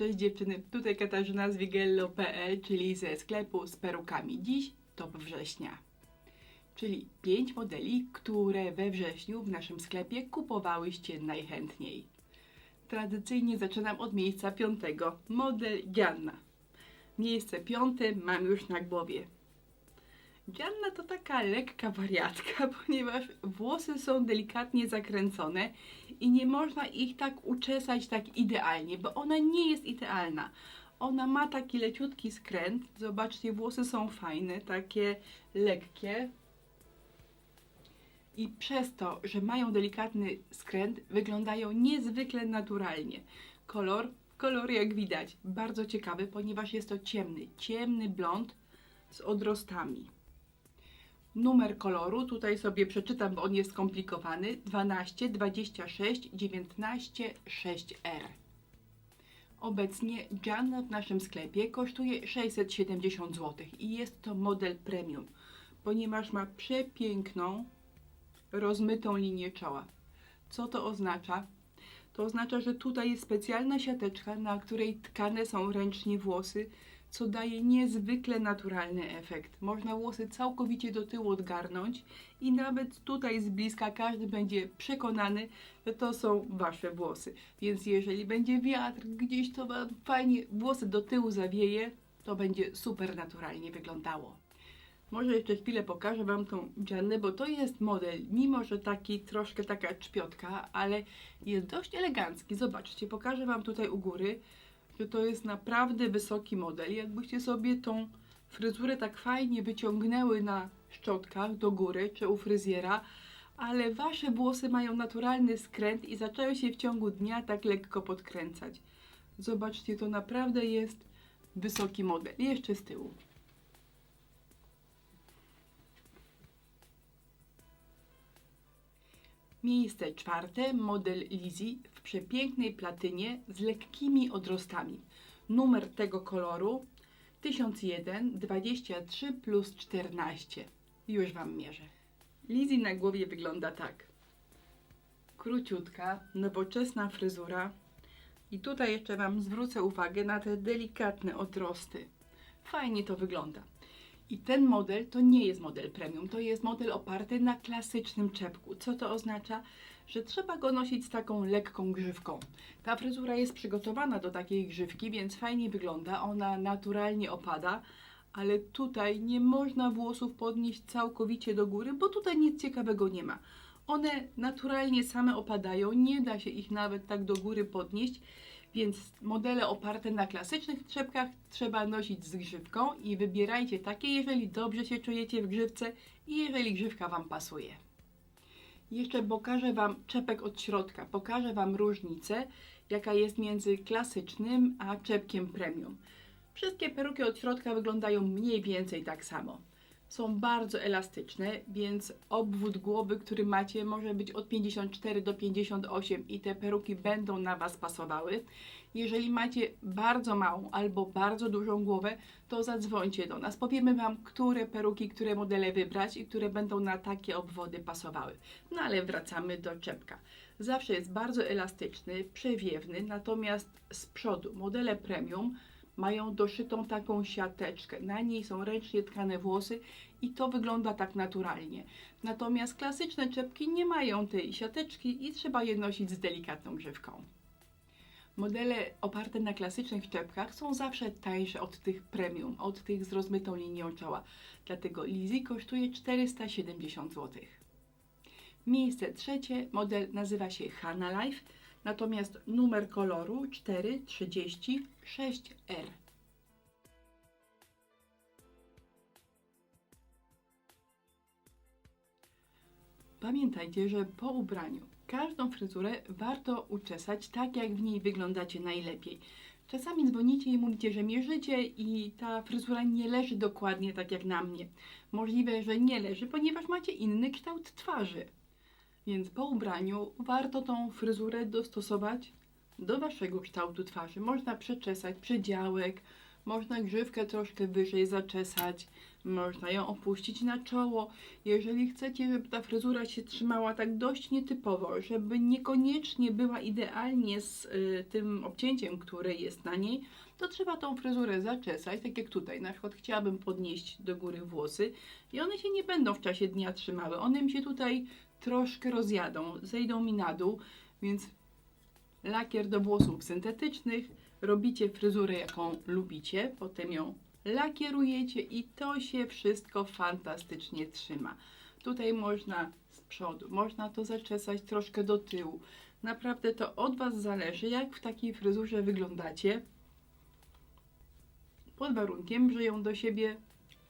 Cześć dziewczyny, tutaj Katarzyna z wigello.pl, czyli ze sklepu z perukami. Dziś top września, czyli 5 modeli, które we wrześniu w naszym sklepie kupowałyście najchętniej. Tradycyjnie zaczynam od miejsca piątego, model Gianna. Miejsce piąte mam już na głowie. Gianna to taka lekka wariatka, ponieważ włosy są delikatnie zakręcone i nie można ich tak uczesać tak idealnie, bo ona nie jest idealna. Ona ma taki leciutki skręt. Zobaczcie, włosy są fajne, takie lekkie. I przez to, że mają delikatny skręt, wyglądają niezwykle naturalnie. Kolor, kolor jak widać, bardzo ciekawy, ponieważ jest to ciemny, ciemny blond z odrostami. Numer koloru, tutaj sobie przeczytam, bo on jest skomplikowany. 12, 26, 19, 6R. Obecnie Jan w naszym sklepie kosztuje 670 zł i jest to model premium, ponieważ ma przepiękną, rozmytą linię czoła. Co to oznacza? To oznacza, że tutaj jest specjalna siateczka, na której tkane są ręcznie włosy, co daje niezwykle naturalny efekt. Można włosy całkowicie do tyłu odgarnąć i nawet tutaj z bliska każdy będzie przekonany, że to są wasze włosy. Więc jeżeli będzie wiatr, gdzieś to wam fajnie włosy do tyłu zawieje, to będzie super naturalnie wyglądało. Może jeszcze chwilę pokażę Wam tą Giannę, bo to jest model, mimo że taki troszkę taka czpiotka, ale jest dość elegancki. Zobaczcie, pokażę Wam tutaj u góry, że to jest naprawdę wysoki model. Jakbyście sobie tą fryzurę tak fajnie wyciągnęły na szczotkach do góry, czy u fryzjera, ale Wasze włosy mają naturalny skręt i zaczęły się w ciągu dnia tak lekko podkręcać. Zobaczcie, to naprawdę jest wysoki model. Jeszcze z tyłu. Miejsce czwarte, model Lizzy w przepięknej platynie z lekkimi odrostami. Numer tego koloru 1001 23 plus 14. Już Wam mierzę. Lizzy na głowie wygląda tak. Króciutka, nowoczesna fryzura. I tutaj jeszcze Wam zwrócę uwagę na te delikatne odrosty. Fajnie to wygląda. I ten model to nie jest model premium, to jest model oparty na klasycznym czepku. Co to oznacza? Że trzeba go nosić z taką lekką grzywką. Ta fryzura jest przygotowana do takiej grzywki, więc fajnie wygląda, ona naturalnie opada, ale tutaj nie można włosów podnieść całkowicie do góry, bo tutaj nic ciekawego nie ma. One naturalnie same opadają, nie da się ich nawet tak do góry podnieść, więc modele oparte na klasycznych trzepkach trzeba nosić z grzywką i wybierajcie takie, jeżeli dobrze się czujecie w grzywce i jeżeli grzywka Wam pasuje. Jeszcze pokażę Wam czepek od środka, pokażę Wam różnicę, jaka jest między klasycznym a czepkiem premium. Wszystkie peruki od środka wyglądają mniej więcej tak samo. Są bardzo elastyczne, więc obwód głowy, który macie, może być od 54 do 58 i te peruki będą na Was pasowały. Jeżeli macie bardzo małą albo bardzo dużą głowę, to zadzwońcie do nas. Powiemy Wam, które peruki, które modele wybrać i które będą na takie obwody pasowały. No ale wracamy do czepka. Zawsze jest bardzo elastyczny, przewiewny, natomiast z przodu modele premium mają doszytą taką siateczkę. Na niej są ręcznie tkane włosy i to wygląda tak naturalnie. Natomiast klasyczne czepki nie mają tej siateczki i trzeba je nosić z delikatną grzywką. Modele oparte na klasycznych czepkach są zawsze tańsze od tych premium, od tych z rozmytą linią czoła. Dlatego Lizzy kosztuje 470 zł. Miejsce trzecie, model nazywa się Hanna Life, natomiast numer koloru 436R. Pamiętajcie, że po ubraniu każdą fryzurę warto uczesać tak, jak w niej wyglądacie najlepiej. Czasami dzwonicie i mówicie, że mierzycie i ta fryzura nie leży dokładnie tak jak na mnie. Możliwe, że nie leży, ponieważ macie inny kształt twarzy. Więc po ubraniu warto tą fryzurę dostosować do waszego kształtu twarzy. Można przeczesać przedziałek, można grzywkę troszkę wyżej zaczesać, Można ją opuścić na czoło. Jeżeli chcecie, żeby ta fryzura się trzymała tak dość nietypowo, żeby niekoniecznie była idealnie z y, tym obcięciem, które jest na niej, to trzeba tą fryzurę zaczesać, tak jak tutaj. Na przykład chciałabym podnieść do góry włosy i one się nie będą w czasie dnia trzymały. One mi się tutaj troszkę rozjadą, zejdą mi na dół, więc lakier do włosów syntetycznych, robicie fryzurę jaką lubicie, potem ją lakierujecie i to się wszystko fantastycznie trzyma. Tutaj można z przodu, można to zaczesać troszkę do tyłu. Naprawdę to od Was zależy, jak w takiej fryzurze wyglądacie. Pod warunkiem, że ją do siebie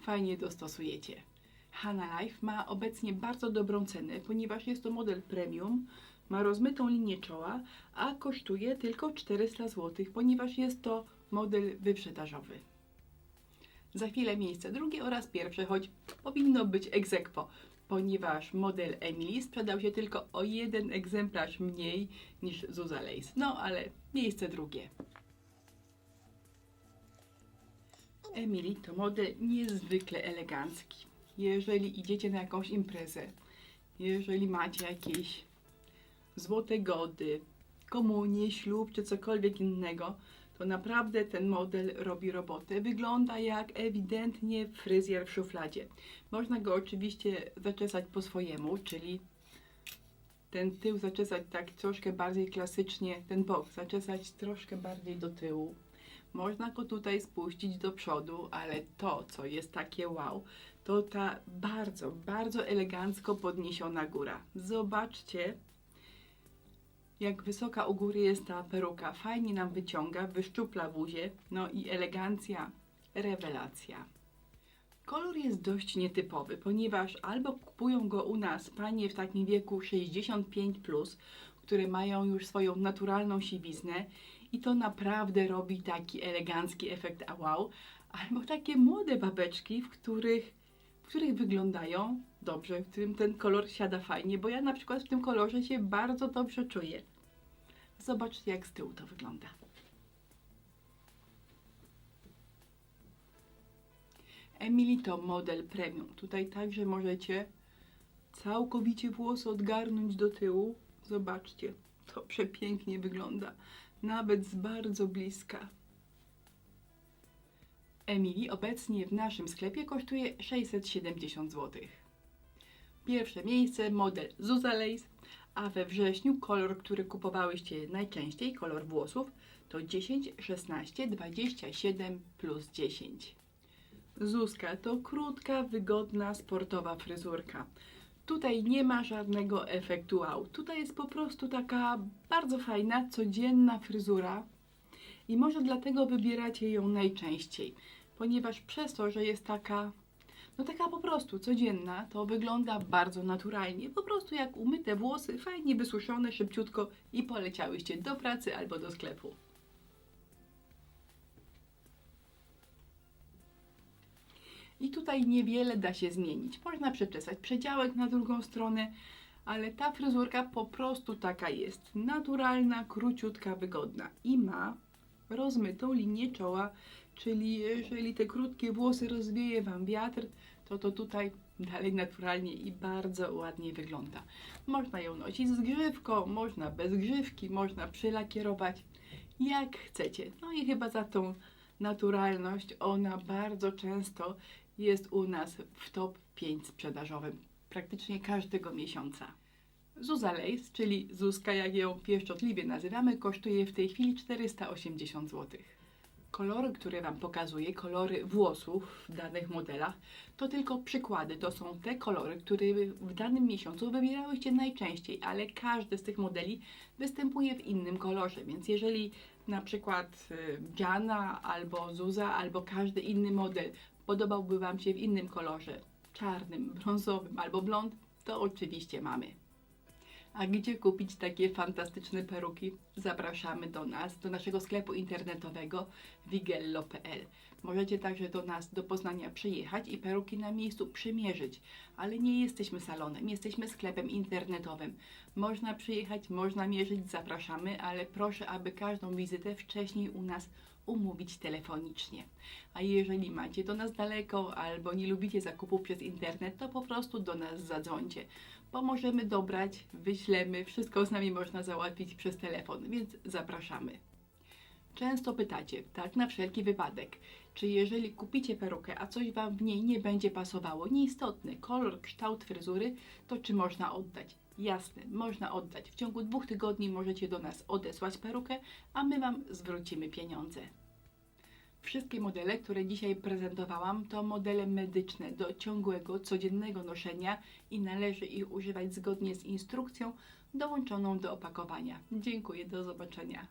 fajnie dostosujecie. Hanna Life ma obecnie bardzo dobrą cenę, ponieważ jest to model premium, ma rozmytą linię czoła, a kosztuje tylko 400 zł, ponieważ jest to model wyprzedażowy. Za chwilę miejsce drugie oraz pierwsze, choć powinno być aequo, ponieważ model Emily sprzedał się tylko o jeden egzemplarz mniej niż Zuza Lace. No ale miejsce drugie. Emily to model niezwykle elegancki. Jeżeli idziecie na jakąś imprezę, jeżeli macie jakieś złote gody, komunię, ślub czy cokolwiek innego, to naprawdę ten model robi robotę. Wygląda jak ewidentnie fryzjer w szufladzie. Można go oczywiście zaczesać po swojemu, czyli ten tył zaczesać tak troszkę bardziej klasycznie, ten bok zaczesać troszkę bardziej do tyłu. Można go tutaj spuścić do przodu, ale to, co jest takie wow, to ta bardzo, bardzo elegancko podniesiona góra. Zobaczcie, jak wysoka u góry jest ta peruka. Fajnie nam wyciąga, wyszczupla buzię, no i elegancja, rewelacja. Kolor jest dość nietypowy, ponieważ albo kupują go u nas panie w takim wieku 65+, plus, które mają już swoją naturalną siwiznę i to naprawdę robi taki elegancki efekt a wow, albo takie młode babeczki, w których, których wyglądają dobrze, w którym ten kolor siada fajnie, bo ja na przykład w tym kolorze się bardzo dobrze czuję. Zobaczcie, jak z tyłu to wygląda. Emily to model premium. Tutaj także możecie całkowicie włosy odgarnąć do tyłu. Zobaczcie, to przepięknie wygląda, nawet z bardzo bliska. Emily obecnie w naszym sklepie kosztuje 670 zł. Pierwsze miejsce model Zuza Lace, a we wrześniu kolor, który kupowałyście najczęściej, kolor włosów, to 10, 16, 27 plus 10. Zuzka to krótka, wygodna, sportowa fryzurka. Tutaj nie ma żadnego efektu wow. Tutaj jest po prostu taka bardzo fajna, codzienna fryzura i może dlatego wybieracie ją najczęściej, ponieważ przez to, że jest taka no taka po prostu codzienna, to wygląda bardzo naturalnie. Po prostu jak umyte włosy, fajnie wysuszone, szybciutko i poleciałyście do pracy albo do sklepu. I tutaj niewiele da się zmienić. Można przeczesać przedziałek na drugą stronę, ale ta fryzurka po prostu taka jest. Naturalna, króciutka, wygodna i ma rozmytą linię czoła, czyli jeżeli te krótkie włosy rozwieje Wam wiatr, to to tutaj dalej naturalnie i bardzo ładnie wygląda. Można ją nosić z grzywką, można bez grzywki, można przylakierować, jak chcecie. No i chyba za tą naturalność ona bardzo często jest u nas w top 5 sprzedażowym praktycznie każdego miesiąca. Zuza Lace, czyli Zuzka, jak ją pieszczotliwie nazywamy, kosztuje w tej chwili 480 zł. Kolory, które Wam pokazuję, kolory włosów w danych modelach, to tylko przykłady. To są te kolory, które w danym miesiącu wybierałyście najczęściej, ale każdy z tych modeli występuje w innym kolorze. Więc jeżeli na przykład y, Diana albo Zuza, albo każdy inny model podobałby Wam się w innym kolorze, czarnym, brązowym albo blond, to oczywiście mamy. A gdzie kupić takie fantastyczne peruki? Zapraszamy do nas, do naszego sklepu internetowego wigello.pl. Możecie także do nas do Poznania przyjechać i peruki na miejscu przymierzyć, ale nie jesteśmy salonem, jesteśmy sklepem internetowym. Można przyjechać, można mierzyć, zapraszamy, ale proszę, aby każdą wizytę wcześniej u nas umówić telefonicznie. A jeżeli macie do nas daleko albo nie lubicie zakupów przez internet, to po prostu do nas zadzwońcie. Pomożemy dobrać, wyślemy, wszystko z nami można załatwić przez telefon, więc zapraszamy. Często pytacie, tak na wszelki wypadek, czy jeżeli kupicie perukę, a coś Wam w niej nie będzie pasowało, nieistotny kolor, kształt fryzury, to czy można oddać? Jasne, można oddać. W ciągu dwóch tygodni możecie do nas odesłać perukę, a my Wam zwrócimy pieniądze. Wszystkie modele, które dzisiaj prezentowałam, to modele medyczne do ciągłego, codziennego noszenia i należy ich używać zgodnie z instrukcją dołączoną do opakowania. Dziękuję, do zobaczenia.